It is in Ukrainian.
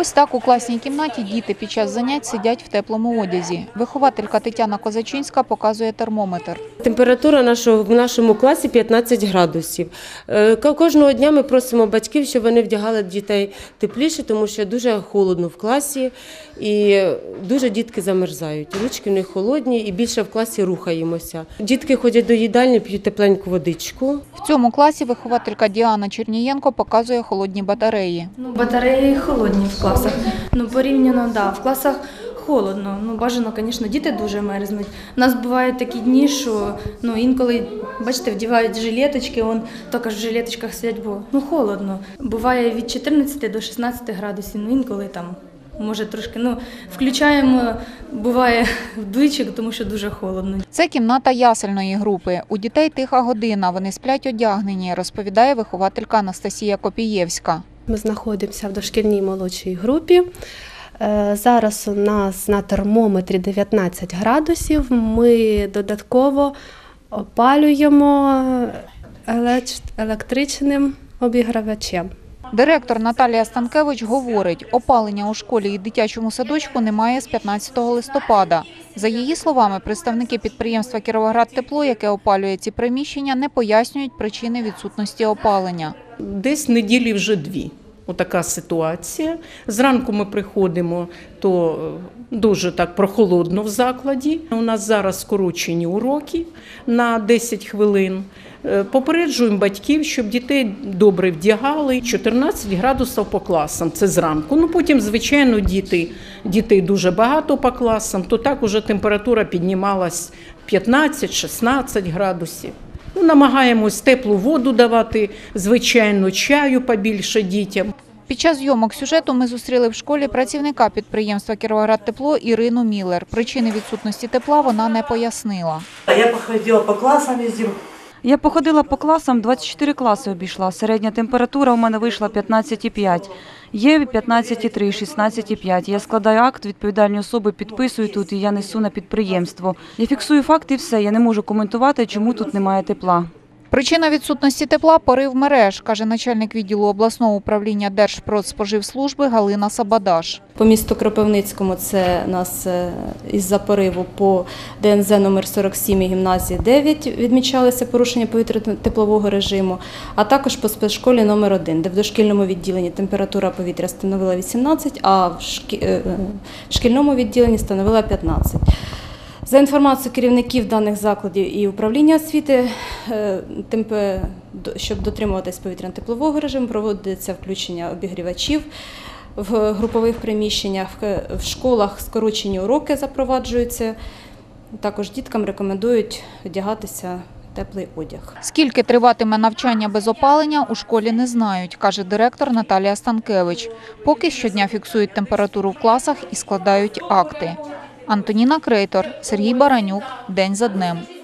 Ось так у класній кімнаті діти під час занять сидять в теплому одязі. Вихователька Тетяна Козачинська показує термометр. Температура нашого в нашому класі 15 градусів. Е, Кожного дня ми просимо батьків, щоб вони вдягали дітей тепліше, тому що дуже холодно в класі і дуже дітки замерзають. Ручки в них холодні і більше в класі рухаємося. Дітки ходять до їдальні, п'ють тепленьку водичку. В цьому класі вихователька Діана Чернієнко показує холодні батареї. Ну, батареї холодні в класах. Ну, порівняно, да, в класах холодно. Ну, бажано, звісно, діти дуже мерзнуть. У нас бувають такі дні, що ну, інколи, бачите, вдівають жилеточки, он також в жилеточках сидять, бо ну, холодно. Буває від 14 до 16 градусів, ну інколи там. Може трошки, ну включаємо, буває вдвічі, тому що дуже холодно. Це кімната ясельної групи. У дітей тиха година. Вони сплять одягнені, розповідає вихователька Анастасія Копієвська. Ми знаходимося в дошкільній молодшій групі. Е, Зараз у нас на термометрі 19 градусів. Ми додатково опалюємо електричним обігравачем. Директор Наталія Станкевич говорить, опалення у школі і дитячому садочку немає з 15 листопада. За її словами, представники підприємства Кіровоград Тепло, яке опалює ці приміщення, не пояснюють причини відсутності опалення. Десь неділі вже дві. Отака ситуація. Зранку ми приходимо, то е, дуже так прохолодно в закладі. У нас зараз скорочені уроки на 10 хвилин. Е, Попереджуємо батьків, щоб дітей добре вдягали. 14 градусів по класам. Це зранку. Ну потім, звичайно, діти, дітей дуже багато по класам, то так уже температура піднімалась 15-16 градусів. Ну, намагаємось теплу воду давати, звичайно, чаю побільше дітям. Під час зйомок сюжету ми зустріли в школі працівника підприємства Кіровоград Тепло Ірину Міллер. Причини відсутності тепла вона не пояснила. Я походила по классам, ездила. Я походила по класам, 24 класи обійшла. Середня температура у мене вийшла 15,5. Є 15,3, 16,5. Я складаю акт, відповідальні особи підписую тут, і я несу на підприємство. Я фіксую факти і все. Я не можу коментувати, чому тут немає тепла. Причина відсутності тепла – порив мереж, каже начальник відділу обласного управління Держпродспоживслужби Галина Сабадаш. По місту Кропивницькому це нас е, із-за пориву по ДНЗ номер 47 і гімназії 9 відмічалися порушення повітряно-теплового режиму, а також по спецшколі номер 1, де в дошкільному відділенні температура повітря становила 18, а шкі- е, в шкільному відділенні становила 15. За інформацією керівників даних закладів і управління освіти, е, щоб дотримуватись повітряно-теплового режиму, проводиться включення обігрівачів в групових приміщеннях, в школах скорочені уроки запроваджуються. Також діткам рекомендують одягатися теплий одяг. Скільки триватиме навчання без опалення, у школі не знають, каже директор Наталія Станкевич. Поки щодня фіксують температуру в класах і складають акти. Антоніна Крейтор, Сергій Баранюк. День за днем.